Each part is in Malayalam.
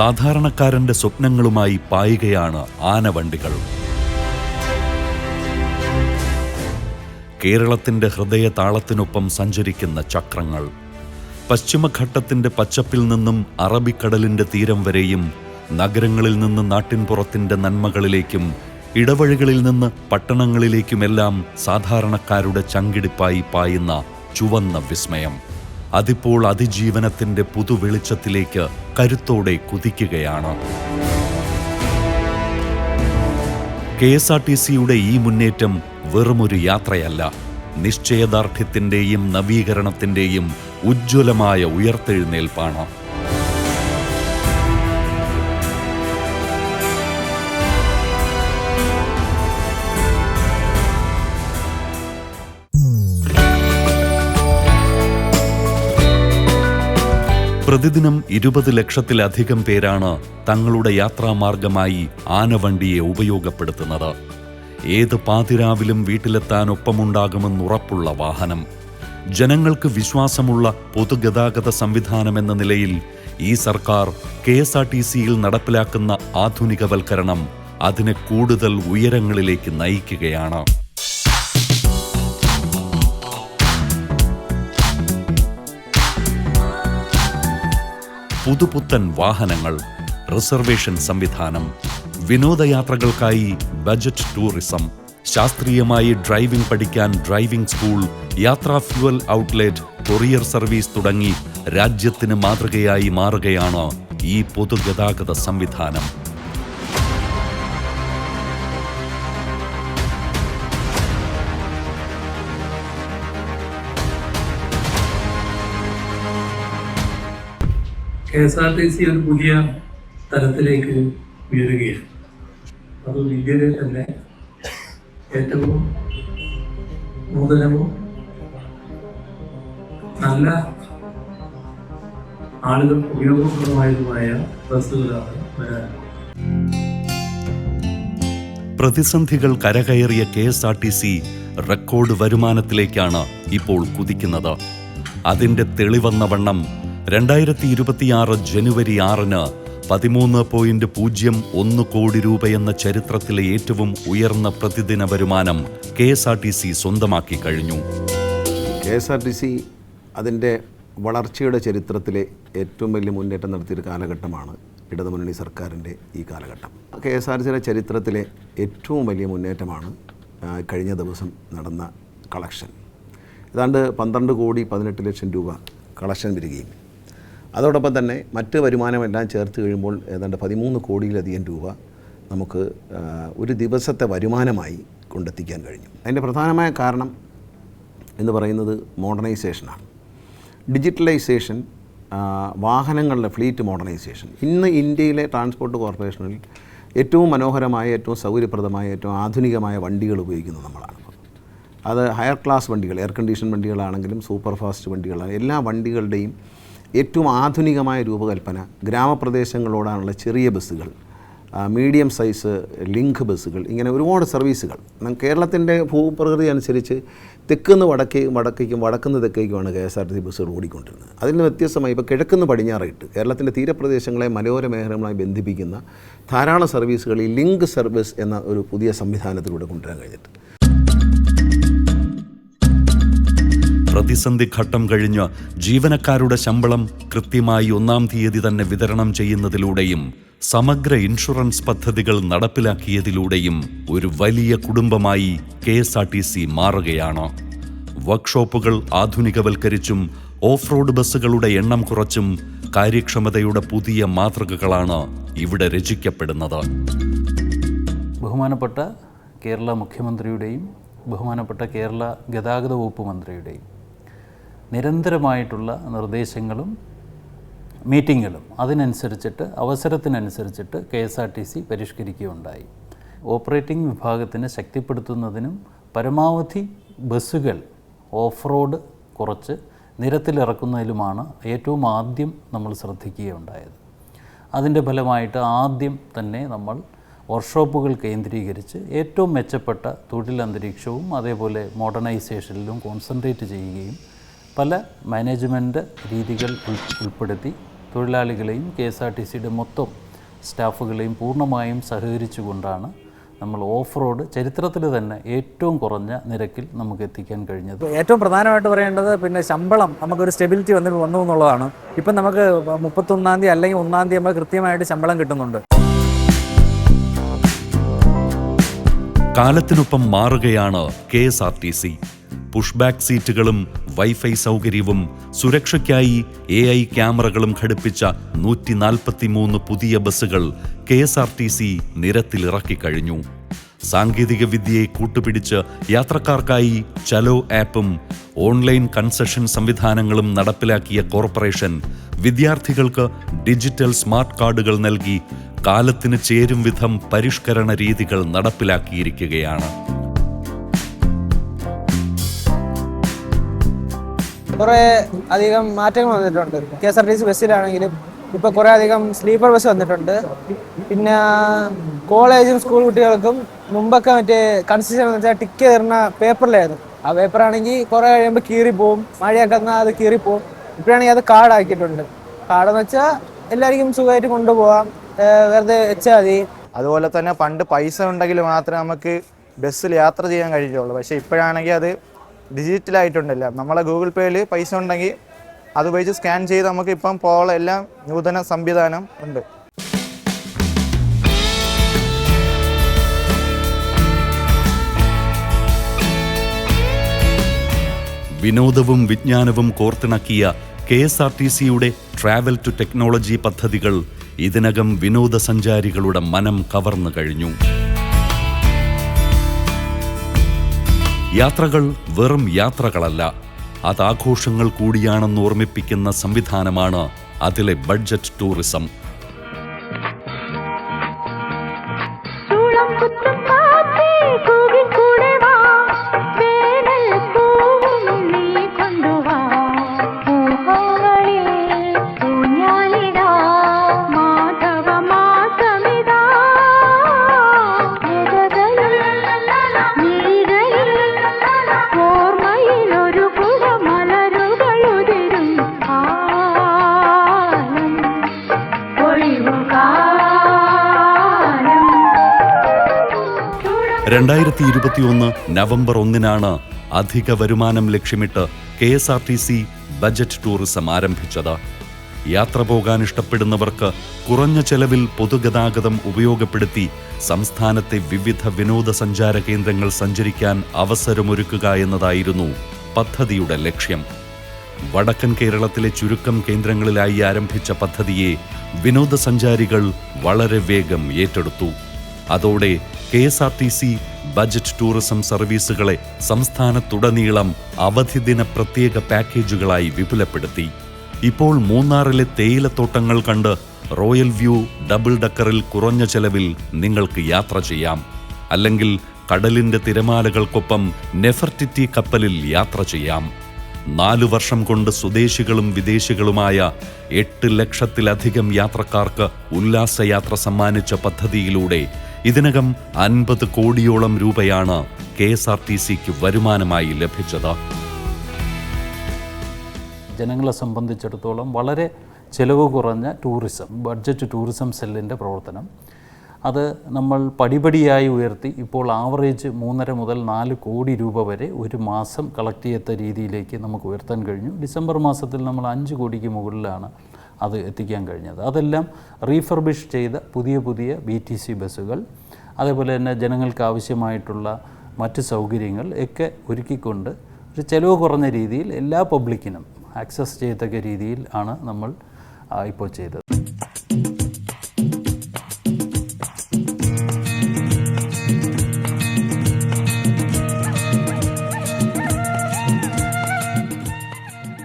സാധാരണക്കാരന്റെ സ്വപ്നങ്ങളുമായി പായുകയാണ് ആനവണ്ടികൾ. കേരളത്തിന്റെ ഹൃദയ താളത്തിനൊപ്പം സഞ്ചരിക്കുന്ന ചക്രങ്ങൾ. പശ്ചിമഘട്ടത്തിന്റെ പച്ചപ്പിൽ നിന്നും അറബിക്കടലിന്റെ തീരം വരെയും നഗരങ്ങളിൽ നിന്ന് നാട്ടിൻപുറത്തിന്റെ നന്മകളിലേക്കും ഇടവഴികളിൽ നിന്ന് പട്ടണങ്ങളിലേക്കുമെല്ലാം സാധാരണക്കാരുടെ ചങ്കിടിപ്പായി പായുന്ന ചുവന്ന വിസ്മയം. അതിപ്പോൾ അതിജീവനത്തിന്റെ പുതുവെളിച്ചത്തിലേക്ക് കരുത്തോടെ കുതിക്കുകയാണ്. കെ എസ് ആർ ടി സിയുടെ ഈ മുന്നേറ്റം വെറുമൊരു യാത്രയല്ല. നിശ്ചയദാർഢ്യത്തിന്റെയും നവീകരണത്തിന്റെയും ഉജ്ജ്വലമായ ഉയർത്തെഴുന്നേൽപ്പാണ്. പ്രതിദിനം ഇരുപത് ലക്ഷത്തിലധികം പേരാണ് തങ്ങളുടെ യാത്രാമാർഗമായി ആനവണ്ടിയെ ഉപയോഗപ്പെടുത്തുന്നത്. ഏത് പാതിരാവിലും വീട്ടിലെത്താൻ ഒപ്പമുണ്ടാകുമെന്നുറപ്പുള്ള വാഹനം. ജനങ്ങൾക്ക് വിശ്വാസമുള്ള പൊതുഗതാഗത സംവിധാനമെന്ന നിലയിൽ ഈ സർക്കാർ കെ എസ് ആർ ടി സിയിൽ നടപ്പിലാക്കുന്ന ആധുനികവൽക്കരണം അതിനെ കൂടുതൽ ഉയരങ്ങളിലേക്ക് നയിക്കുകയാണ്. പുതുപുത്തൻ വാഹനങ്ങൾ റിസർവേഷൻ സംവിധാനം വിനോദയാത്രകൾക്കായി ബജറ്റ് ടൂറിസം ശാസ്ത്രീയമായി ഡ്രൈവിംഗ് പഠിക്കാൻ ഡ്രൈവിംഗ് സ്കൂൾ യാത്രാ ഫ്യുവൽ ഔട്ട്ലെറ്റ് കൊറിയർ സർവീസ് തുടങ്ങി രാജ്യത്തിന് മാതൃകയായി മാറുകയാണ് ഈ പൊതുഗതാഗത സംവിധാനം. K S R T C ഒരു പുതിയ തലത്തിലേക്ക് ഉയരുകയാണ്. അത് ഇന്ത്യയിലെ തന്നെ ഏറ്റവും നൂതനവും നല്ല ആളുകൾ ഉപയോഗപ്രദമായതുമായ ബസ്സുകളാണ് വരാൻ പ്രതിസന്ധികൾ കരകയറിയ K S R T C record വരുമാനത്തിലേക്കാണ് ഇപ്പോൾ കുതിക്കുന്നത്. അതിന്റെ തെളിവെന്ന വണ്ണം രണ്ടായിരത്തി ഇരുപത്തിയാറ് ജനുവരി ആറിന് പതിമൂന്ന് പോയിന്റ് പൂജ്യം ഒന്ന് കോടി രൂപയെന്ന ചരിത്രത്തിലെ ഏറ്റവും ഉയർന്ന പ്രതിദിന വരുമാനം K S R T C സ്വന്തമാക്കി കഴിഞ്ഞു. K S R T C അതിന്റെ വളർച്ചയുടെ ചരിത്രത്തിലെ ഏറ്റവും വലിയ മുന്നേറ്റം നടത്തിയൊരു കാലഘട്ടമാണ് ഇടതുമുന്നണി സർക്കാരിന്റെ ഈ കാലഘട്ടം. കെ എസ് ആർ സിയുടെ ചരിത്രത്തിലെ ഏറ്റവും വലിയ മുന്നേറ്റമാണ് കഴിഞ്ഞ ദിവസം നടന്ന കളക്ഷൻ. ഏതാണ്ട് പന്ത്രണ്ട് കോടി പതിനെട്ട് ലക്ഷം രൂപ കളക്ഷൻ വരികയും അതോടൊപ്പം തന്നെ മറ്റ് വരുമാനമെല്ലാം ചേർത്ത് കഴിയുമ്പോൾ ഏതാണ്ട് പതിമൂന്ന് കോടിയിലധികം രൂപ നമുക്ക് ഒരു ദിവസത്തെ വരുമാനമായി കൊണ്ടെത്തിക്കാൻ കഴിഞ്ഞു. അതിന്റെ പ്രധാനമായ കാരണം എന്ന് പറയുന്നത് മോഡേണൈസേഷനാണ്. ഡിജിറ്റലൈസേഷൻ വാഹനങ്ങളുടെ ഫ്ലീറ്റ് മോഡേണൈസേഷൻ. ഇന്ന് ഇന്ത്യയിലെ ട്രാൻസ്പോർട്ട് കോർപ്പറേഷനിൽ ഏറ്റവും മനോഹരമായ ഏറ്റവും സൗകര്യപ്രദമായ ഏറ്റവും ആധുനികമായ വണ്ടികൾ ഉപയോഗിക്കുന്നത് നമ്മളാണ്. അത് ഹയർ ക്ലാസ് വണ്ടികൾ എയർ കണ്ടീഷൻ വണ്ടികളാണെങ്കിലും സൂപ്പർ ഫാസ്റ്റ് വണ്ടികളാണ്. എല്ലാ വണ്ടികളുടെയും ഏറ്റവും ആധുനികമായ രൂപകൽപ്പന ഗ്രാമപ്രദേശങ്ങളോടാനുള്ള ചെറിയ ബസ്സുകൾ മീഡിയം സൈസ് ലിങ്ക് ബസ്സുകൾ ഇങ്ങനെ ഒരുപാട് സർവീസുകൾ. കേരളത്തിന്റെ ഭൂപ്രകൃതി അനുസരിച്ച് തെക്കുന്ന് വടക്കേ വടക്കേക്കും വടക്കുന്ന് തെക്കേക്കുമാണ് K S R T C ബസ്സുകൾ ഓടിക്കൊണ്ടിരുന്നത്. അതിൽ നിന്ന് വ്യത്യസ്തമായി ഇപ്പോൾ കിഴക്കുന്ന് പടിഞ്ഞാറായിട്ട് കേരളത്തിന്റെ തീരപ്രദേശങ്ങളെ മനോഹര മേഖലകളുമായി ബന്ധിപ്പിക്കുന്ന ധാരാളം സർവീസുകൾ ഈ ലിങ്ക് സർവീസ് എന്ന ഒരു പുതിയ സംവിധാനത്തിലൂടെ കൊണ്ടുവരാൻ കഴിഞ്ഞിട്ട് പ്രതിസന്ധി ഘട്ടം കഴിഞ്ഞ് ജീവനക്കാരുടെ ശമ്പളം കൃത്യമായി ഒന്നാം തീയതി തന്നെ വിതരണം ചെയ്യുന്നതിലൂടെയും സമഗ്ര ഇൻഷുറൻസ് പദ്ധതികൾ നടപ്പിലാക്കിയതിലൂടെയും ഒരു വലിയ കുടുംബമായി K S R T C മാറുകയാണ്. വർക്ക്ഷോപ്പുകൾ ആധുനികവൽക്കരിച്ചും ഓഫ് റോഡ് ബസ്സുകളുടെ എണ്ണം കുറച്ചും കാര്യക്ഷമതയുടെ പുതിയ മാതൃകകളാണ് ഇവിടെ രചിക്കപ്പെടുന്നത്. ബഹുമാനപ്പെട്ട കേരള മുഖ്യമന്ത്രിയുടെയും ബഹുമാനപ്പെട്ട കേരള ഗതാഗത വകുപ്പ് മന്ത്രിയുടെയും നിരന്തരമായിട്ടുള്ള നിർദ്ദേശങ്ങളും മീറ്റിങ്ങുകളും അതിനനുസരിച്ചിട്ട് അവസരത്തിനനുസരിച്ചിട്ട് K S R T C പരിഷ്കരിക്കുകയുണ്ടായി. Operating വിഭാഗത്തിനെ ശക്തിപ്പെടുത്തുന്നതിനും പരമാവധി ബസ്സുകൾ ഓഫ് റോഡ് കുറച്ച് നിരത്തിലിറക്കുന്നതിലുമാണ് ഏറ്റവും ആദ്യം നമ്മൾ ശ്രദ്ധിക്കുകയുണ്ടായത്. അതിന്റെ ഫലമായിട്ട് ആദ്യം തന്നെ നമ്മൾ വർക്ക്ഷോപ്പുകൾ കേന്ദ്രീകരിച്ച് ഏറ്റവും മെച്ചപ്പെട്ട തൊഴിൽ അന്തരീക്ഷവും അതേപോലെ മോഡേണൈസേഷനിലും കോൺസെൻട്രേറ്റ് ചെയ്യുകയും പല മാനേജ്മെന്റ് രീതികൾ ഉൾപ്പെടുത്തി തൊഴിലാളികളെയും കെ എസ് ആർ ടി സിയുടെ മൊത്തം സ്റ്റാഫുകളെയും പൂർണമായും സഹകരിച്ചുകൊണ്ടാണ് നമ്മൾ ഓഫ് റോഡ് ചരിത്രത്തിൽ തന്നെ ഏറ്റവും കുറഞ്ഞ നിരക്കിൽ നമുക്ക് എത്തിക്കാൻ കഴിഞ്ഞത്. ഏറ്റവും പ്രധാനമായിട്ട് പറയേണ്ടത് പിന്നെ ശമ്പളം നമുക്കൊരു സ്റ്റെബിലിറ്റി വന്നു വന്നു എന്നുള്ളതാണ്. ഇപ്പം നമുക്ക് മുപ്പത്തൊന്നാം തീയതി അല്ലെങ്കിൽ ഒന്നാം തീയതി നമ്മൾ കൃത്യമായിട്ട് ശമ്പളം കിട്ടുന്നുണ്ട്. കാലത്തിനൊപ്പം മാറുകയാണ് K S R T C. Pushback സീറ്റുകളും വൈഫൈ സൗകര്യവും സുരക്ഷയ്ക്കായി എ ഐ ക്യാമറകളും ഘടിപ്പിച്ച നൂറ്റി നാൽപ്പത്തിമൂന്ന് പുതിയ ബസ്സുകൾ K S R T C നിരത്തിലിറക്കിക്കഴിഞ്ഞു സാങ്കേതിക വിദ്യയെ കൂട്ടുപിടിച്ച് യാത്രക്കാർക്കായി ചലോ ആപ്പും ഓൺലൈൻ കൺസെഷൻ സംവിധാനങ്ങളും നടപ്പിലാക്കിയ കോർപ്പറേഷൻ വിദ്യാർത്ഥികൾക്ക് ഡിജിറ്റൽ സ്മാർട്ട് കാർഡുകൾ നൽകി കാലത്തിന് ചേരും വിധം പരിഷ്കരണ രീതികൾ നടപ്പിലാക്കിയിരിക്കുകയാണ്. കുറേ അധികം മാറ്റങ്ങൾ വന്നിട്ടുണ്ട്. K S R T C ബസ്സിലാണെങ്കിലും ഇപ്പോൾ കുറേ അധികം സ്ലീപ്പർ ബസ് വന്നിട്ടുണ്ട്. പിന്നെ കോളേജും സ്കൂൾ കുട്ടികൾക്കും മുമ്പൊക്കെ മറ്റേ കൺസ്ട്രക്ഷൻ എന്ന് വെച്ചാൽ ടിക്ക് തരുന്ന പേപ്പറിലായിരുന്നു. ആ പേപ്പറാണെങ്കിൽ കുറേ കഴിയുമ്പോൾ കീറിപ്പോവും മഴയൊക്കെ എന്നാൽ അത് കീറിപ്പോവും ഇപ്പോഴാണെങ്കിൽ അത് കാർഡാക്കിയിട്ടുണ്ട് കാർഡെന്ന് വെച്ചാൽ എല്ലാവർക്കും സുഖമായിട്ട് കൊണ്ടുപോകാം വെറുതെ വെച്ചാൽ മതി. അതുപോലെ തന്നെ പണ്ട് പൈസ ഉണ്ടെങ്കിൽ മാത്രമേ നമുക്ക് ബസ്സിൽ യാത്ര ചെയ്യാൻ കഴിയുള്ളൂ. പക്ഷേ ഇപ്പോഴാണെങ്കിൽ അത് ഡിജിറ്റലായിട്ടുണ്ടല്ല നമ്മളെ ഗൂഗിൾ പേയിൽ പൈസ ഉണ്ടെങ്കിൽ അത് ഉപയോഗിച്ച് സ്കാൻ ചെയ്ത് നമുക്ക് ഇപ്പം പോള എല്ലാം നൂതന സംവിധാനം ഉണ്ട്. വിനോദവും വിജ്ഞാനവും കോർത്തിണക്കിയ കെ എസ് ആർ ടി സിയുടെ ട്രാവൽ ടു ടെക്നോളജി പദ്ധതികൾ ഇതിനകം വിനോദസഞ്ചാരികളുടെ മനം കവർന്നു കഴിഞ്ഞു. യാത്രകൾ വെറും യാത്രകളല്ല അത് ആഘോഷങ്ങൾ കൂടിയാണെന്ന് ഓർമ്മിപ്പിക്കുന്ന സംവിധാനമാണ് അതിലെ ബഡ്ജറ്റ് ടൂറിസം. രണ്ടായിരത്തി ഇരുപത്തിയൊന്ന് നവംബർ ഒന്നിനാണ് അധിക വരുമാനം ലക്ഷ്യമിട്ട് K S R T C budget tourism ആരംഭിച്ചത്. യാത്ര പോകാൻ ഇഷ്ടപ്പെടുന്നവർക്ക് കുറഞ്ഞ ചെലവിൽ പൊതുഗതാഗതം ഉപയോഗപ്പെടുത്തി സംസ്ഥാനത്തെ വിവിധ വിനോദസഞ്ചാര കേന്ദ്രങ്ങൾ സഞ്ചരിക്കാൻ അവസരമൊരുക്കുക എന്നതായിരുന്നു പദ്ധതിയുടെ ലക്ഷ്യം. വടക്കൻ കേരളത്തിലെ ചുരുക്കം കേന്ദ്രങ്ങളിലായി ആരംഭിച്ച പദ്ധതിയെ വിനോദസഞ്ചാരികൾ വളരെ വേഗം ഏറ്റെടുത്തു. അതോടെ K S R T C budget tourism സർവീസുകളെ സംസ്ഥാനത്തുടനീളം അവധി ദിന പ്രത്യേക പാക്കേജുകളായി വിപുലപ്പെടുത്തി. ഇപ്പോൾ മൂന്നാറിലെ തേയിലത്തോട്ടങ്ങൾ കണ്ട് റോയൽ വ്യൂ ഡബിൾ ഡക്കറിൽ കുറഞ്ഞ ചെലവിൽ നിങ്ങൾക്ക് യാത്ര ചെയ്യാം. അല്ലെങ്കിൽ കടലിന്റെ തിരമാലകൾക്കൊപ്പം നെഫർട്ടിറ്റി കപ്പലിൽ യാത്ര ചെയ്യാം. നാലു വർഷം കൊണ്ട് സ്വദേശികളും വിദേശികളുമായ എട്ട് ലക്ഷത്തിലധികം യാത്രക്കാർക്ക് ഉല്ലാസയാത്ര സമ്മാനിച്ച പദ്ധതിയിലൂടെ ഇതിനകം അൻപത് കോടിയോളം രൂപയാണ് കെ എസ് ആർ ടി സിക്ക് വരുമാനമായി ലഭിച്ചത്. ജനങ്ങളെ സംബന്ധിച്ചിടത്തോളം വളരെ ചിലവ് കുറഞ്ഞ ടൂറിസം ബഡ്ജറ്റ് ടൂറിസം സെല്ലിന്റെ പ്രവർത്തനം. അത് നമ്മൾ പടിപടിയായി ഉയർത്തി ഇപ്പോൾ ആവറേജ് മൂന്നര മുതൽ നാല് കോടി രൂപ വരെ ഒരു മാസം കളക്ട് ചെയ്യത്ത രീതിയിലേക്ക് നമുക്ക് ഉയർത്താൻ കഴിഞ്ഞു. ഡിസംബർ മാസത്തിൽ നമ്മൾ അഞ്ച് കോടിക്ക് മുകളിലാണ് അത് എത്തിക്കാൻ കഴിഞ്ഞത്. അതെല്ലാം റീഫർബിഷ് ചെയ്ത പുതിയ പുതിയ ബി ടി സി ബസ്സുകൾ അതേപോലെ തന്നെ ജനങ്ങൾക്ക് ആവശ്യമായിട്ടുള്ള മറ്റ് സൗകര്യങ്ങൾ ഒക്കെ ഒരുക്കിക്കൊണ്ട് ഒരു ചിലവ് കുറഞ്ഞ രീതിയിൽ എല്ലാ പബ്ലിക്കിനും ആക്സസ് ചെയ്യത്തക്ക രീതിയിൽ ആണ് നമ്മൾ ഇപ്പോൾ ചെയ്തത്.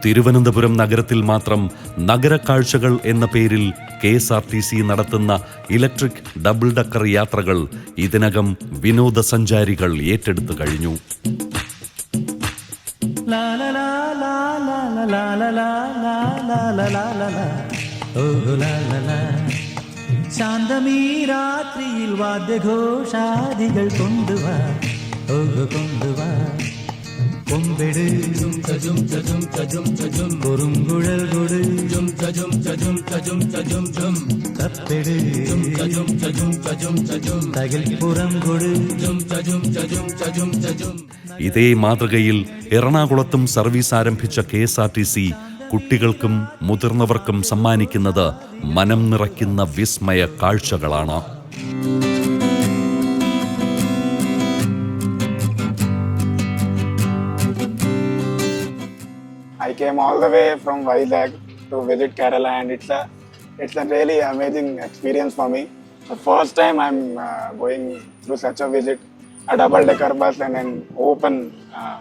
തിരുവനന്തപുരം നഗരത്തിൽ മാത്രം നഗരക്കാഴ്ചകൾ എന്ന പേരിൽ K S R T C നടത്തുന്ന ഇലക്ട്രിക് ഡബിൾ ഡക്കർ യാത്രകൾ ഇതിനകം വിനോദസഞ്ചാരികൾ ഏറ്റെടുത്തു കഴിഞ്ഞു. ശാന്തമീ രാത്രിയിൽ വാദ്യഘോഷാദികൾ കൊണ്ടുവാ. കൊണ്ടുവാ. ഇതേ മാതൃകയിൽ എറണാകുളത്തും സർവീസ് ആരംഭിച്ച K S R T C കുട്ടികൾക്കും മുതിർന്നവർക്കും സമ്മാനിക്കുന്നത് മനം നിറയ്ക്കുന്ന വിസ്മയ കാഴ്ചകളാണ്. came all the way from Vizag to visit Kerala, and it's a it's a really amazing experience for me. The first time I'm uh, going through such a visit, a double-decker bus and an open uh,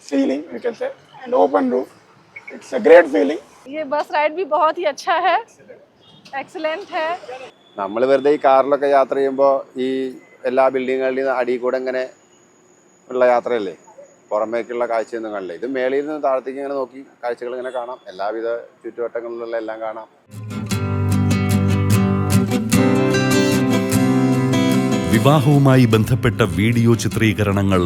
ceiling, you can say, and open roof. It's a great feeling. ये बस राइड भी बहुत ही अच्छा है एक्सलेंट है നമ്മൾ വെറുതെ ഈ കാറിലൊക്കെ യാത്ര ചെയ്യുമ്പോൾ ഈ എല്ലാ ബിൽഡിങ്ങുകളുടെയും അടിയിൽ കൂടെ ഇങ്ങനെ ഉള്ള യാത്രയല്ലേ പുറമേക്കുള്ള കാഴ്ചയൊന്നും കാണില്ല. ഇത് മേളിൽ നിന്ന് താഴത്തേക്ക് ഇങ്ങനെ നോക്കി കാഴ്ചകൾ ഇങ്ങനെ കാണാം. എല്ലാവിധ ചുറ്റുവട്ടങ്ങളിലുള്ള എല്ലാം കാണാം. വിവാഹവുമായി ബന്ധപ്പെട്ട വീഡിയോ ചിത്രീകരണങ്ങൾ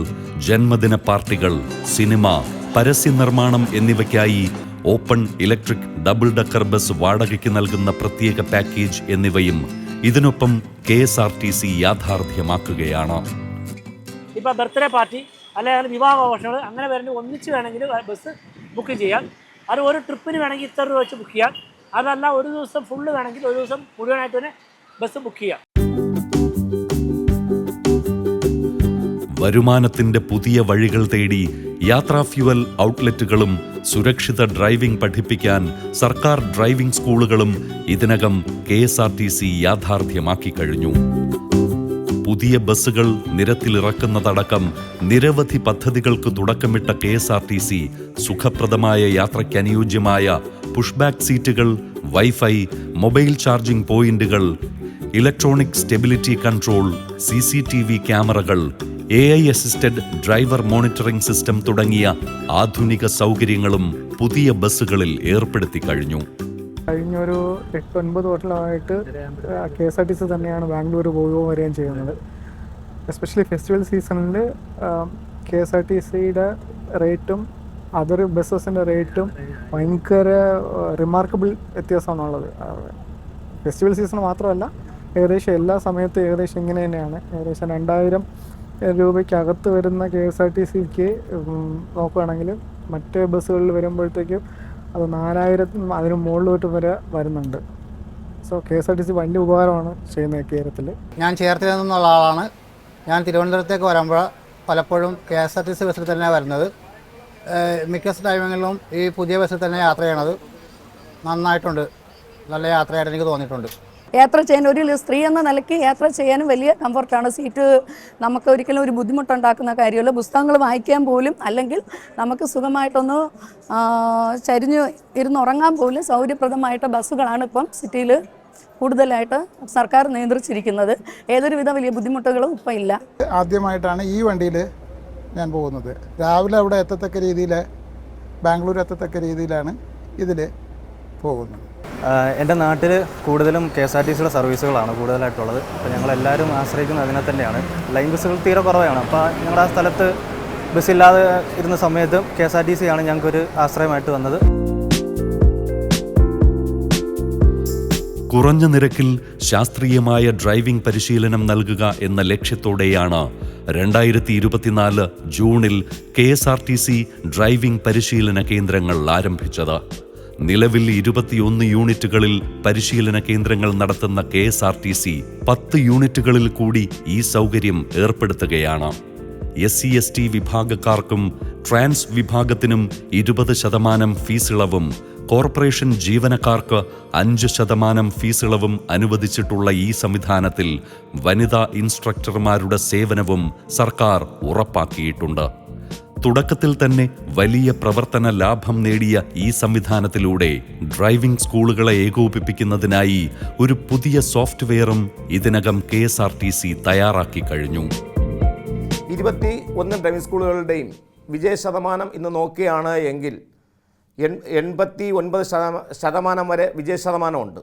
ജന്മദിന പാർട്ടികൾ സിനിമ പരസ്യ നിർമ്മാണം എന്നിവയ്ക്കായി open electric double decker bus വാടകയ്ക്ക് നൽകുന്ന പ്രത്യേക പാക്കേജ് എന്നിവയും ഇതിനൊപ്പം K S R T C യാഥാർത്ഥ്യമാക്കുകയാണ്. ഇപ്പൊ ബർത്ത്ഡേ പാർട്ടി. അല്ലെങ്കിൽ വിവാഹാഘോഷങ്ങൾ അങ്ങനെ വരുന്ന ഒന്നിച്ച് വേണമെങ്കിൽ ബസ് ബുക്ക് ചെയ്യാം. അത് ഒരു ട്രിപ്പിന് വേണമെങ്കിൽ ഇത്ര രൂപ വെച്ച് ബുക്ക് ചെയ്യാം. അതല്ല ഒരു ദിവസം ഫുള്ള് വേണമെങ്കിൽ ഒരു ദിവസം മുഴുവനായിട്ട് തന്നെ ബസ് ബുക്ക് ചെയ്യാം. വരുമാനത്തിന്റെ പുതിയ വഴികൾ തേടി യാത്രാ ഫ്യുവൽ ഔട്ട്ലെറ്റുകളും സുരക്ഷിത ഡ്രൈവിംഗ് പഠിപ്പിക്കാൻ സർക്കാർ ഡ്രൈവിംഗ് സ്കൂളുകളും ഇതിനകം K S R T C യാഥാർത്ഥ്യമാക്കി കഴിഞ്ഞു. പുതിയ ബസ്സുകൾ നിരത്തിലിറക്കുന്നതടക്കം നിരവധി പദ്ധതികൾക്ക് തുടക്കമിട്ട K S R T C സുഖപ്രദമായ യാത്രയ്ക്ക് അനുയോജ്യമായ പുഷ്ബാക്ക് സീറ്റുകൾ വൈഫൈ മൊബൈൽ ചാർജിംഗ് പോയിന്റുകൾ electronic stability control C C T V ക്യാമറകൾ A I assisted driver monitoring system തുടങ്ങിയ ആധുനിക സൗകര്യങ്ങളും പുതിയ ബസ്സുകളിൽ ഏർപ്പെടുത്തി കഴിഞ്ഞു. കഴിഞ്ഞൊരു എട്ട് ഒൻപത് വർഷമായിട്ട് K S R T C തന്നെയാണ് ബാംഗ്ലൂർ പോവുകയും വരികയും ചെയ്യുന്നത്. എസ്പെഷ്യലി ഫെസ്റ്റിവൽ സീസണിൽ കെ എസ് ആർ ടി സിയുടെ റേറ്റും അതർ ബസ്സസിന്റെ റേറ്റും ഭയങ്കര റിമാർക്കബിൾ വ്യത്യാസമാണുള്ളത്. ഫെസ്റ്റിവൽ സീസൺ മാത്രമല്ല ഏകദേശം എല്ലാ സമയത്തും ഏകദേശം ഇങ്ങനെ തന്നെയാണ്. ഏകദേശം രണ്ടായിരം രൂപയ്ക്കകത്ത് വരുന്ന കെ എസ് ആർ ടി സിക്ക് നോക്കുകയാണെങ്കിൽ മറ്റ് ബസ്സുകളിൽ വരുമ്പോഴത്തേക്കും അത് നാലായിരത്തിന് അതിന് മുകളിലോട്ട് വരെ വരുന്നുണ്ട്. So K S R T C വലിയ ഉപകാരമാണ് ചെയ്യുന്നത് കേരളത്തിൽ ഞാൻ ചേർത്തിൽ നിന്നുള്ള ആളാണ്. ഞാൻ തിരുവനന്തപുരത്തേക്ക് വരുമ്പോൾ പലപ്പോഴും K S R T C ബസ്സിൽ തന്നെ വരുന്നത്. മിക്ക ടൈമിലും ഈ പുതിയ ബസ്സിൽ തന്നെ യാത്ര ചെയ്യണത് നന്നായിട്ടുണ്ട്. നല്ല യാത്രയായിട്ട് എനിക്ക് തോന്നിയിട്ടുണ്ട്. യാത്ര ചെയ്യാൻ ഒരു സ്ത്രീ എന്ന നിലയ്ക്ക് യാത്ര ചെയ്യാനും വലിയ കംഫർട്ടാണ്. സീറ്റ് നമുക്ക് ഒരിക്കലും ഒരു ബുദ്ധിമുട്ടുണ്ടാക്കുന്ന കാര്യമല്ല. പുസ്തകങ്ങൾ വായിക്കാൻ പോലും അല്ലെങ്കിൽ നമുക്ക് സുഖമായിട്ടൊന്ന് ചരിഞ്ഞു ഇരുന്ന് ഉറങ്ങാൻ പോലും സൗകര്യപ്രദമായിട്ട് ബസ്സുകളാണ് ഇപ്പം സിറ്റിയിൽ കൂടുതലായിട്ട് സർക്കാർ നിയന്ത്രിച്ചിരിക്കുന്നത്. ഏതൊരുവിധ വലിയ ബുദ്ധിമുട്ടുകളും ഇപ്പം ഇല്ല. ആദ്യമായിട്ടാണ് ഈ വണ്ടിയിൽ ഞാൻ പോകുന്നത്. രാവിലെ അവിടെ എത്തത്തക്ക രീതിയിൽ ബാംഗ്ലൂർ എത്തത്തക്ക രീതിയിലാണ് ഇതിൽ പോകുന്നത്. എന്റെ നാട്ടിൽ കൂടുതലും കെ എസ് ആർ ടി സിയുടെ സർവീസുകളാണ് കൂടുതലായിട്ടുള്ളത്. അപ്പോൾ ഞങ്ങളെല്ലാവരും ആശ്രയിക്കുന്നത് അതിനെ തന്നെയാണ്. ലൈൻ ബസ്സുകൾ തീരെ കുറവാണ്. അപ്പോൾ ഞങ്ങളുടെ ആ സ്ഥലത്ത് ബസ്സില്ലാതെ ഇരുന്ന സമയത്ത് K S R T C ആണ് ഞങ്ങൾക്കൊരു ആശ്രയമായിട്ട് വന്നത്. കുറഞ്ഞ നിരക്കിൽ ശാസ്ത്രീയമായ ഡ്രൈവിംഗ് പരിശീലനം നൽകുക എന്ന ലക്ഷ്യത്തോടെയാണ് രണ്ടായിരത്തി ഇരുപത്തിനാല് ജൂണിൽ K S R T C driving പരിശീലന കേന്ദ്രങ്ങൾ ആരംഭിച്ചത്. നിലവിൽ ഇരുപത്തിയൊന്ന് യൂണിറ്റുകളിൽ പരിശീലന കേന്ദ്രങ്ങൾ നടത്തുന്ന K S R T C പത്ത് യൂണിറ്റുകളിൽ കൂടി ഈ സൗകര്യം ഏർപ്പെടുത്തുകയാണ്. എസ് സി എസ് ടി വിഭാഗക്കാർക്കും ട്രാൻസ് വിഭാഗത്തിനും ഇരുപത് ശതമാനം ഫീസ് ഇളവും. കോർപ്പറേഷൻ ജീവനക്കാർക്ക് അഞ്ച് ശതമാനം ഫീസ് ഇളവും അനുവദിച്ചിട്ടുള്ള ഈ സംവിധാനത്തിൽ വനിതാ ഇൻസ്ട്രക്ടർമാരുടെ സേവനവും സർക്കാർ ഉറപ്പാക്കിയിട്ടുണ്ട്. തുടക്കത്തിൽ തന്നെ വലിയ പ്രവർത്തന ലാഭം നേടിയ ഈ സംവിധാനത്തിലൂടെ ഡ്രൈവിംഗ് സ്കൂളുകളെ ഏകോപിപ്പിക്കുന്നതിനായി ഒരു പുതിയ സോഫ്റ്റ്വെയറും ഇതിനകം K S R T C തയ്യാറാക്കി കഴിഞ്ഞു. ഇരുപത്തി ഒന്ന് ഡ്രൈവിംഗ് സ്കൂളുകളുടെയും വിജയ ശതമാനം ഇന്ന് നോക്കുകയാണ് എങ്കിൽ എൺ എൺപത്തി ഒൻപത് ശതമാ ശതമാനം വരെ വിജയ ശതമാനമുണ്ട്.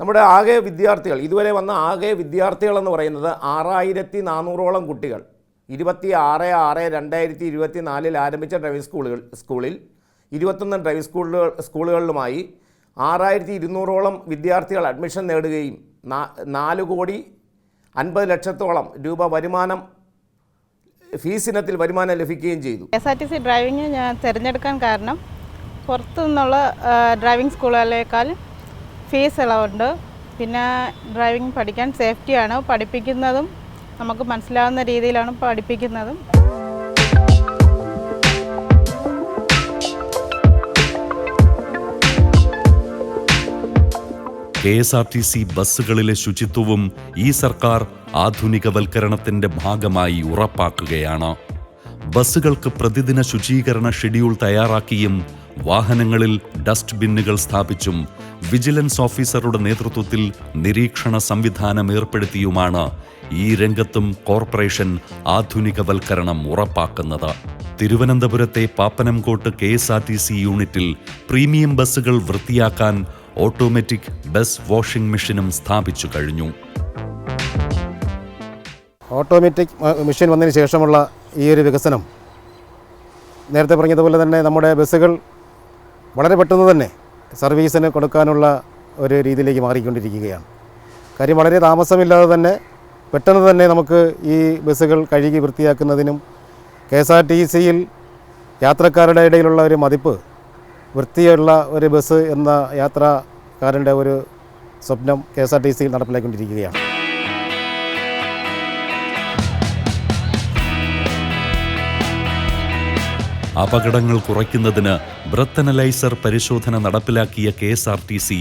നമ്മുടെ ആകെ വിദ്യാർത്ഥികൾ ഇതുവരെ വന്ന ആകെ വിദ്യാർത്ഥികൾ എന്ന് പറയുന്നത് ആറായിരത്തി നാനൂറോളം കുട്ടികൾ. ഇരുപത്തി ആറ് ആറ് രണ്ടായിരത്തി ഇരുപത്തി നാലിൽ ആരംഭിച്ച ഡ്രൈവിംഗ് സ്കൂളുകൾ സ്കൂളിൽ ഇരുപത്തൊന്ന് ഡ്രൈവിംഗ് സ്കൂളുകൾ സ്കൂളുകളിലുമായി ആറായിരത്തി ഇരുന്നൂറോളം വിദ്യാർത്ഥികൾ അഡ്മിഷൻ നേടുകയും നാല് കോടി അൻപത് ലക്ഷത്തോളം രൂപ വരുമാനം ഫീസ് ഇനത്തിൽ വരുമാനം ലഭിക്കുകയും ചെയ്തു. S R T C driving ഞാൻ തിരഞ്ഞെടുക്കാൻ കാരണം പുറത്തു നിന്നുള്ള ഡ്രൈവിംഗ് സ്കൂളുകളേക്കാൾ ഫീസ് ഇളവുണ്ട്. പിന്നെ ഡ്രൈവിംഗ് പഠിക്കാൻ സേഫ്റ്റിയാണ് പഠിപ്പിക്കുന്നതും നമുക്ക് മനസ്സിലാവുന്ന രീതിയിലാണ് പഠിപ്പിക്കുന്നതും. K S R T C ബസ്സുകളിലെ ശുചിത്വവും ഈ സർക്കാർ ആധുനികവൽക്കരണത്തിന്റെ ഭാഗമായി ഉറപ്പാക്കുകയാണ്. ബസ്സുകൾക്ക് പ്രതിദിന ശുചീകരണ ഷെഡ്യൂൾ തയ്യാറാക്കിയും വാഹനങ്ങളിൽ ഡസ്റ്റ് ബിന്നുകൾ സ്ഥാപിച്ചും വിജിലൻസ് ഓഫീസറുടെ നേതൃത്വത്തിൽ നിരീക്ഷണ സംവിധാനം ഏർപ്പെടുത്തിയുമാണ് ഈ രംഗത്തും കോർപ്പറേഷൻ ആധുനികവൽക്കരണം ഉറപ്പാക്കുന്നത്. തിരുവനന്തപുരത്തെ പാപ്പനംകോട്ട് K S R T C യൂണിറ്റിൽ പ്രീമിയം ബസ്സുകൾ വൃത്തിയാക്കാൻ ഓട്ടോമാറ്റിക് ബസ് വാഷിംഗ് മെഷീനും സ്ഥാപിച്ചു കഴിഞ്ഞു. ഓട്ടോമാറ്റിക് മെഷീൻ വന്നതിന് ശേഷമുള്ള ഈ ഒരു വികസനം. നേരത്തെ പറഞ്ഞതുപോലെ തന്നെ നമ്മുടെ ബസ്സുകൾ വളരെ പെട്ടെന്ന് തന്നെ സർവീസിന് കൊടുക്കാനുള്ള ഒരു രീതിയിലേക്ക് മാറിക്കൊണ്ടിരിക്കുകയാണ്. കാര്യം വളരെ താമസമില്ലാതെ തന്നെ പെട്ടെന്ന് തന്നെ നമുക്ക് ഈ ബസ്സുകൾ കഴുകി വൃത്തിയാക്കുന്നതിനും കെ എസ് ആർ ടി സിയിൽ യാത്രക്കാരുടെ ഇടയിലുള്ള ഒരു മതിപ്പ് വൃത്തിയുള്ള ഒരു ബസ് എന്ന യാത്രക്കാരന്റെ ഒരു സ്വപ്നം കെ എസ് ആർ ടി സിയിൽ നടപ്പിലാക്കിക്കൊണ്ടിരിക്കുകയാണ് അപകടങ്ങൾ കുറയ്ക്കുന്നതിന് ബ്രത്തനലൈസർ പരിശോധന നടപ്പിലാക്കിയ K S R T C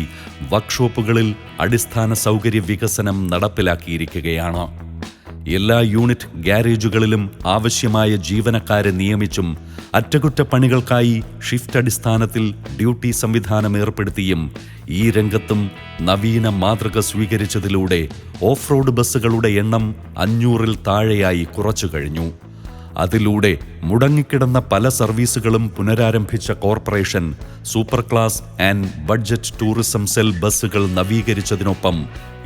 വർക്ക്ഷോപ്പുകളിൽ അടിസ്ഥാന സൗകര്യ വികസനം നടപ്പിലാക്കിയിരിക്കുകയാണ്. എല്ലാ യൂണിറ്റ് ഗ്യാരേജുകളിലും ആവശ്യമായ ജീവനക്കാരെ നിയമിച്ചും അറ്റകുറ്റപ്പണികൾക്കായി ഷിഫ്റ്റ് അടിസ്ഥാനത്തിൽ ഡ്യൂട്ടി സംവിധാനം ഏർപ്പെടുത്തിയും ഈ രംഗത്തും നവീന മാതൃക സ്വീകരിച്ചതിലൂടെ ഓഫ് റോഡ് ബസ്സുകളുടെ എണ്ണം അഞ്ഞൂറിൽ താഴെയായി കുറച്ചു കഴിഞ്ഞു. അതിലൂടെ മുടങ്ങിക്കിടന്ന പല സർവീസുകളും പുനരാരംഭിച്ച corporation super class and budget tourism cell ബസ്സുകൾ നവീകരിച്ചതിനൊപ്പം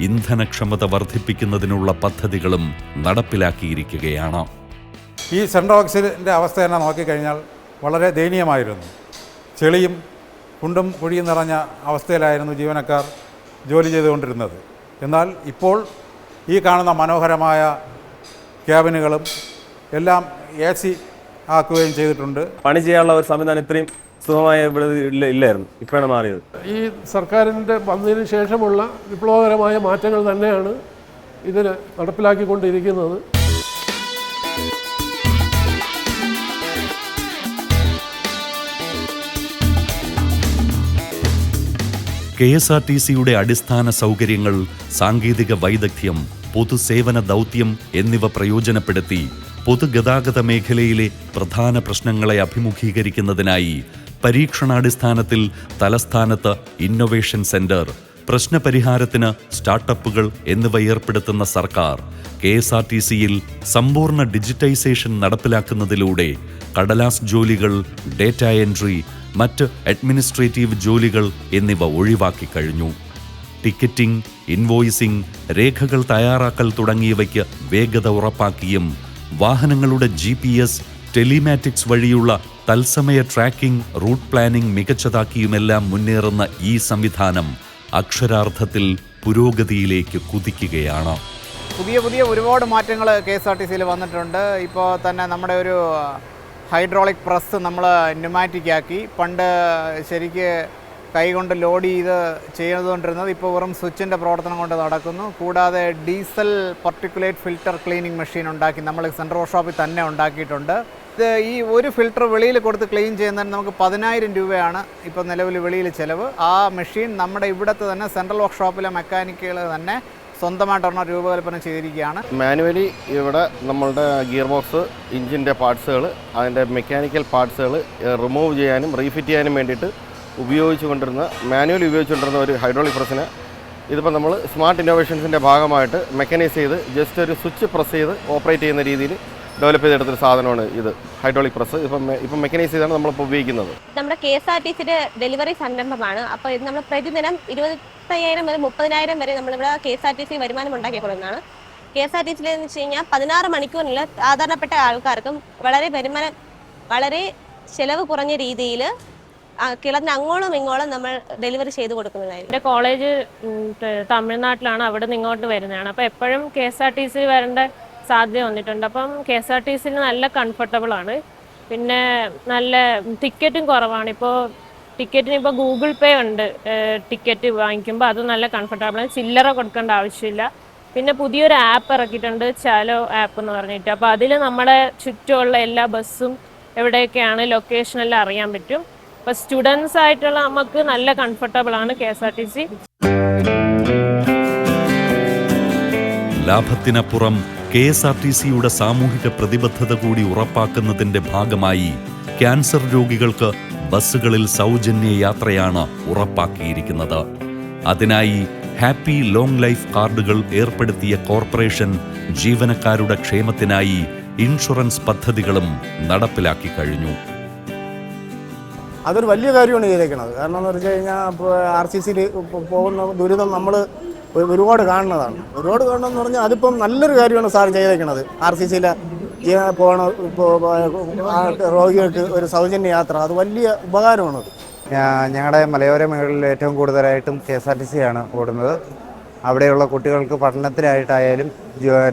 ഇന്ധനക്ഷമത വർദ്ധിപ്പിക്കുന്നതിനുള്ള പദ്ധതികളും നടപ്പിലാക്കിയിരിക്കുകയാണ്. ഈ സെൻട്രൽ ഓക്സിജന്റെ അവസ്ഥ തന്നെ നോക്കിക്കഴിഞ്ഞാൽ വളരെ ദയനീയമായിരുന്നു. ചെളിയും കുണ്ടും കുഴിയും നിറഞ്ഞ അവസ്ഥയിലായിരുന്നു ജീവനക്കാർ ജോലി ചെയ്തുകൊണ്ടിരുന്നത്. എന്നാൽ ഇപ്പോൾ ഈ കാണുന്ന മനോഹരമായ ക്യാബിനുകളും എല്ലാം എ സി ആക്കുകയും ചെയ്തിട്ടുണ്ട്. പണി ചെയ്യാനുള്ള ഒരു സംവിധാനം ഇത്രയും സുഖമായ ഇവിടെ ഇല്ല ഇല്ലായിരുന്നു. ഇപ്പോഴാണ് മാറിയത്. ഈ സർക്കാരിന്റെ വന്നതിന് ശേഷമുള്ള വിപ്ലവകരമായ മാറ്റങ്ങൾ തന്നെയാണ് ഇതിന് നടപ്പിലാക്കിക്കൊണ്ടിരിക്കുന്നത്. കെ എസ് ആർ ടി സിയുടെ അടിസ്ഥാന സൗകര്യങ്ങൾ സാങ്കേതിക വൈദഗ്ധ്യം പൊതുസേവന ദൗത്യം എന്നിവ പ്രയോജനപ്പെടുത്തി പൊതുഗതാഗത മേഖലയിലെ പ്രധാന പ്രശ്നങ്ങളെ അഭിമുഖീകരിക്കുന്നതിനായി പരീക്ഷണാടിസ്ഥാനത്തിൽ തലസ്ഥാനത്ത് ഇന്നൊവേഷൻ സെന്റർ പ്രശ്നപരിഹാരത്തിന് സ്റ്റാർട്ടപ്പുകൾ എന്നിവ ഏർപ്പെടുത്തുന്ന സർക്കാർ കെ എസ് ആർ ടി സിയിൽ സമ്പൂർണ ഡിജിറ്റൈസേഷൻ നടപ്പിലാക്കുന്നതിലൂടെ കടലാസ് ജോലികൾ ഡേറ്റ എൻട്രി മറ്റ് അഡ്മിനിസ്ട്രേറ്റീവ് ജോലികൾ എന്നിവ ഒഴിവാക്കി കഴിഞ്ഞു. ടിക്കറ്റിംഗ് ഇൻവോയ്സിംഗ് രേഖകൾ തയ്യാറാക്കൽ തുടങ്ങിയവയ്ക്ക് വേഗത ഉറപ്പാക്കിയും വാഹനങ്ങളുടെ ജി പി എസ് ടെലിമാറ്റിക്സ് വഴിയുള്ള തത്സമയ ട്രാക്കിംഗ് റൂട്ട് പ്ലാനിംഗ് മികച്ചതാക്കിയുമെല്ലാം മുന്നേറുന്ന ഈ സംവിധാനം അക്ഷരാർത്ഥത്തിൽ പുരോഗതിയിലേക്ക് കുതിക്കുകയാണ്. പുതിയ പുതിയ ഒരുപാട് മാറ്റങ്ങൾ കെ എസ് ആർ ടി സിയിൽ വന്നിട്ടുണ്ട്. ഇപ്പോൾ തന്നെ നമ്മുടെ ഒരു ഹൈഡ്രോളിക് പ്രസ് നമ്മൾ ന്യൂമാറ്റിക് ആക്കി. പണ്ട് ശരിക്ക് കൈകൊണ്ട് ലോഡ് ചെയ്ത് ചെയ്തുകൊണ്ടിരുന്നത് ഇപ്പോൾ വെറും സ്വിച്ചിന്റെ പ്രവർത്തനം കൊണ്ട് നടക്കുന്നു. കൂടാതെ diesel particulate filter cleaning machine ഉണ്ടാക്കി നമ്മൾ സെൻട്രൽ വർക്ക്ഷോപ്പിൽ തന്നെ ഉണ്ടാക്കിയിട്ടുണ്ട്. ഇത് ഈ ഒരു ഫിൽറ്റർ വെളിയിൽ കൊടുത്ത് ക്ലീൻ ചെയ്യുന്നതിന് നമുക്ക് പതിനായിരം രൂപയാണ് ഇപ്പോൾ നിലവിൽ വെളിയിൽ ചിലവ്. ആ മെഷീൻ നമ്മുടെ ഇവിടുത്തെ തന്നെ സെൻട്രൽ വർക്ക്ഷോപ്പിലെ മെക്കാനിക്കുകൾ തന്നെ സ്വന്തമായിട്ടൊരെണ്ണം രൂപകൽപ്പന ചെയ്തിരിക്കുകയാണ്. മാനുവലി ഇവിടെ നമ്മളുടെ ഗിയർ ബോക്സ് ഇഞ്ചിന്റെ പാർട്സുകൾ അതിന്റെ മെക്കാനിക്കൽ പാർട്സുകൾ റിമൂവ് ചെയ്യാനും റീഫിറ്റ് ചെയ്യാനും വേണ്ടിയിട്ട് ഉപയോഗിച്ചു കൊണ്ടിരുന്ന മാനുവലി ഉപയോഗിച്ചുകൊണ്ടിരുന്ന ഒരു ഹൈഡ്രോളിക് പ്രസ്സിന്. ഇതിപ്പോൾ നമ്മൾ സ്മാർട്ട് ഇന്നോവേഷൻസിന്റെ ഭാഗമായിട്ട് മെക്കനൈസ് ചെയ്ത് ജസ്റ്റ് ഒരു സ്വിച്ച് പ്രസ് ചെയ്ത് ഓപ്പറേറ്റ് ചെയ്യുന്ന രീതിയിൽ ഡെവലപ്പ് ചെയ്തെടുത്തൊരു സാധനമാണ് ഇത് ഹൈഡ്രോളിക് പ്രസ് ഇപ്പം ഇപ്പം മെക്കനൈസ് ചെയ്താണ് നമ്മളിപ്പോൾ ഉപയോഗിക്കുന്നത്. നമ്മുടെ കെ എസ് ആർ ടി സിയുടെ ഡെലിവറി സംരംഭമാണ് അപ്പോൾ ഇത് നമ്മൾ പ്രതിദിനം ഇരുപത്തയ്യായിരം മുതൽ മുപ്പതിനായിരം വരെ നമ്മളിവിടെ K S R T C വരുമാനം ഉണ്ടാക്കിക്കൊള്ളുന്നതാണ്. കെ എസ് ആർ ടി സിയിൽ എന്ന് വെച്ച് കഴിഞ്ഞാൽ പതിനാറ് മണിക്കൂറിൽ സാധാരണപ്പെട്ട ആൾക്കാർക്കും വളരെ വരുമാനം വളരെ ചെലവ് കുറഞ്ഞ രീതിയിൽ കിളന്ന് അങ്ങോളം ഇങ്ങോളം നമ്മൾ ഡെലിവറി ചെയ്ത് കൊടുക്കുന്നതായിരിക്കും. എന്റെ കോളേജ് തമിഴ്നാട്ടിലാണ് അവിടെ നിന്ന് ഇങ്ങോട്ട് വരുന്നതാണ്. അപ്പോൾ എപ്പോഴും K S R T C വരേണ്ട സാധ്യത വന്നിട്ടുണ്ട്. അപ്പം കെ എസ് ആർ ടി സിയിൽ നല്ല കംഫർട്ടബിൾ ആണ്. പിന്നെ നല്ല ടിക്കറ്റും കുറവാണ്. ഇപ്പോൾ ടിക്കറ്റിന് ഇപ്പോൾ ഗൂഗിൾ പേ ഉണ്ട്. ടിക്കറ്റ് വാങ്ങിക്കുമ്പോൾ അത് നല്ല കംഫർട്ടബിൾ ആണ്. ചില്ലറ കൊടുക്കേണ്ട ആവശ്യമില്ല. പിന്നെ പുതിയൊരു ആപ്പ് ഇറക്കിയിട്ടുണ്ട് ചാലോ ആപ്പ് എന്ന് പറഞ്ഞിട്ട്. അപ്പോൾ അതിൽ നമ്മുടെ ചുറ്റുമുള്ള എല്ലാ ബസ്സും എവിടെയൊക്കെയാണ് ലൊക്കേഷനെല്ലാം അറിയാൻ പറ്റും. അപ്പോൾ സ്റ്റുഡൻസ് ആയിട്ടുള്ള നമുക്ക് നല്ല കംഫർട്ടബിൾ ആണ് K S R T C. ലാഭത്തിനപ്പുറം K S R T സിയുടെ സാമൂഹിക പ്രതിബദ്ധത കൂടി ഉറപ്പാക്കുന്നതിന്റെ ഭാഗമായി ക്യാൻസർ രോഗികൾക്ക് ബസ്സുകളിൽ സൗജന്യ യാത്രയാണ് ഉറപ്പാക്കിയിരിക്കുന്നത്. അതിനായി ഹാപ്പി ലോങ് ലൈഫ് കാർഡുകൾ ഏർപ്പെടുത്തിയ കോർപ്പറേഷൻ ജീവനക്കാരുടെ ക്ഷേമത്തിനായി ഇൻഷുറൻസ് പദ്ധതികളും നടപ്പിലാക്കി കഴിഞ്ഞു. അതൊരു വലിയ കാര്യമാണ് ചെയ്തേക്കുന്നത് കാരണം എന്ന് വെച്ച് കഴിഞ്ഞാൽ ആർ സി സിയിൽ പോകുന്ന ദുരിതം നമ്മൾ ഒരുപാട് കാണുന്നതാണ്. ഒരുപാട് കാണണമെന്ന് പറഞ്ഞാൽ അതിപ്പം നല്ലൊരു കാര്യമാണ് സാർ ചെയ്തേക്കുന്നത് ആർ സി സിയിലെ ഇപ്പോൾ രോഗികൾക്ക് ഒരു സൗജന്യ യാത്ര. അത് വലിയ ഉപകാരമാണ് ഞങ്ങളുടെ മലയോര മേഖലയിൽ ഏറ്റവും കൂടുതലായിട്ടും K S R T C ആണ് ഓടുന്നത്. അവിടെയുള്ള കുട്ടികൾക്ക് പഠനത്തിനായിട്ടായാലും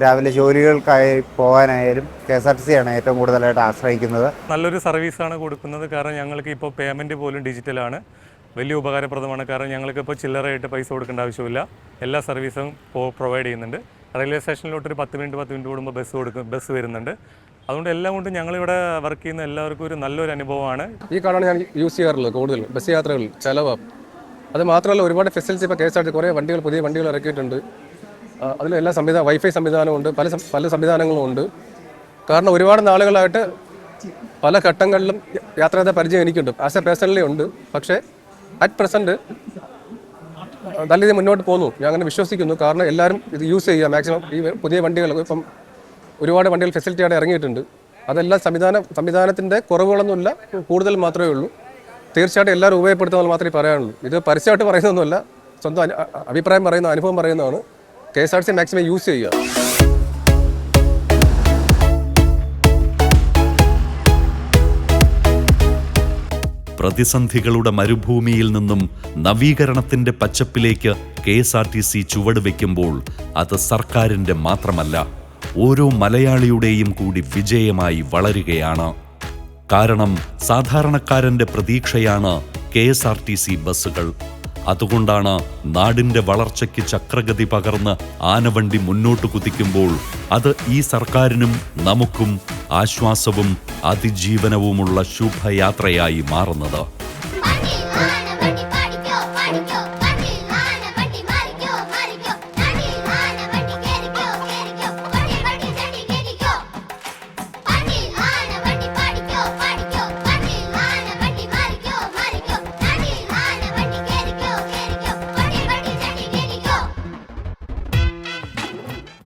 രാവിലെ ജോലികൾക്കായി പോകാനായാലും K S R T C ആണ് ഏറ്റവും കൂടുതലായിട്ട് ആശ്രയിക്കുന്നത്. നല്ലൊരു സർവീസാണ് കൊടുക്കുന്നത്. കാരണം ഞങ്ങൾക്ക് ഇപ്പോൾ പേയ്മെന്റ് പോലും ഡിജിറ്റലാണ്. വലിയ ഉപകാരപ്രദമാണ്. കാരണം ഞങ്ങൾക്ക് ഇപ്പോൾ ചില്ലറയായിട്ട് പൈസ കൊടുക്കേണ്ട ആവശ്യമില്ല. എല്ലാ സർവീസും പ്രൊവൈഡ് ചെയ്യുന്നുണ്ട്. റെയിൽവേ സ്റ്റേഷനിലോട്ട് ഒരു പത്ത് മിനിറ്റ് പത്ത് മിനിറ്റ് കൂടുമ്പോൾ ബസ് കൊടുക്കും ബസ് വരുന്നുണ്ട്. അതുകൊണ്ട് എല്ലാം കൊണ്ടും ഞങ്ങളിവിടെ വർക്ക് ചെയ്യുന്ന എല്ലാവർക്കും ഒരു നല്ലൊരു അനുഭവമാണ്. ഈ കാർഡാണ് ഞാൻ യൂസ് ചെയ്യാറുള്ളത് കൂടുതൽ ബസ് യാത്രകളിൽ ചിലവ് അത് മാത്രമല്ല ഒരുപാട് ഫെസിലിറ്റി ഇപ്പോൾ കെ എസ് ആർ ടി കുറേ വണ്ടികൾ പുതിയ വണ്ടികൾ ഇറക്കിയിട്ടുണ്ട്. അതിലെല്ലാ സംവിധാനം വൈഫൈ സംവിധാനവും ഉണ്ട് പല പല സംവിധാനങ്ങളും ഉണ്ട്. കാരണം ഒരുപാട് നാളുകളായിട്ട് പല ഘട്ടങ്ങളിലും യാത്ര ചെയ്ത പരിചയം എനിക്കുണ്ട്. ആസ് എ പേഴ്സണലി ഉണ്ട്. പക്ഷേ അറ്റ് പ്രസന്റ് നല്ല രീതിയിൽ മുന്നോട്ട് പോകുന്നു. ഞാൻ അങ്ങനെ വിശ്വസിക്കുന്നു. കാരണം എല്ലാവരും ഇത് യൂസ് ചെയ്യുക. മാക്സിമം ഈ പുതിയ വണ്ടികൾ ഇപ്പം ഒരുപാട് വണ്ടികൾ ഫെസിലിറ്റി ആയിട്ട് ഇറങ്ങിയിട്ടുണ്ട്. അതെല്ലാം സംവിധാനം സംവിധാനത്തിന്റെ കുറവുകളൊന്നുമില്ല. കൂടുതൽ മാത്രമേ ഉള്ളൂ. തീർച്ചയായിട്ടും എല്ലാവരും ഉപയോഗപ്പെടുത്തുന്നത് മാത്രമേ പറയാനുള്ളൂ. ഇത് പരസ്യമായിട്ട് പറയുന്നതൊന്നുമല്ല. സ്വന്തം അഭിപ്രായം പറയുന്ന അനുഭവം പറയുന്നതാണ്. K S R C maximum use ചെയ്യുക. പ്രതിസന്ധികളുടെ മരുഭൂമിയിൽ നിന്നും നവീകരണത്തിന്റെ പച്ചപ്പിലേക്ക് K S R T C ചുവടുവെക്കുമ്പോൾ അത് സർക്കാരിന്റെ മാത്രമല്ല ഓരോ മലയാളിയുടെയും കൂടി വിജയമായി വളരുകയാണ്. കാരണം സാധാരണക്കാരന്റെ പ്രതീക്ഷയാണ് K S R T C ബസ്സുകൾ. അതുകൊണ്ടാണ് നാടിന്റെ വളർച്ചയ്ക്ക് ചക്രഗതി പകർന്ന് ആനവണ്ടി മുന്നോട്ട് കുതിക്കുമ്പോൾ അത് ഈ സർക്കാരിനും നമുക്കും ആശ്വാസവും അതിജീവനവുമുള്ള ശുഭയാത്രയായി മാറുന്നത്.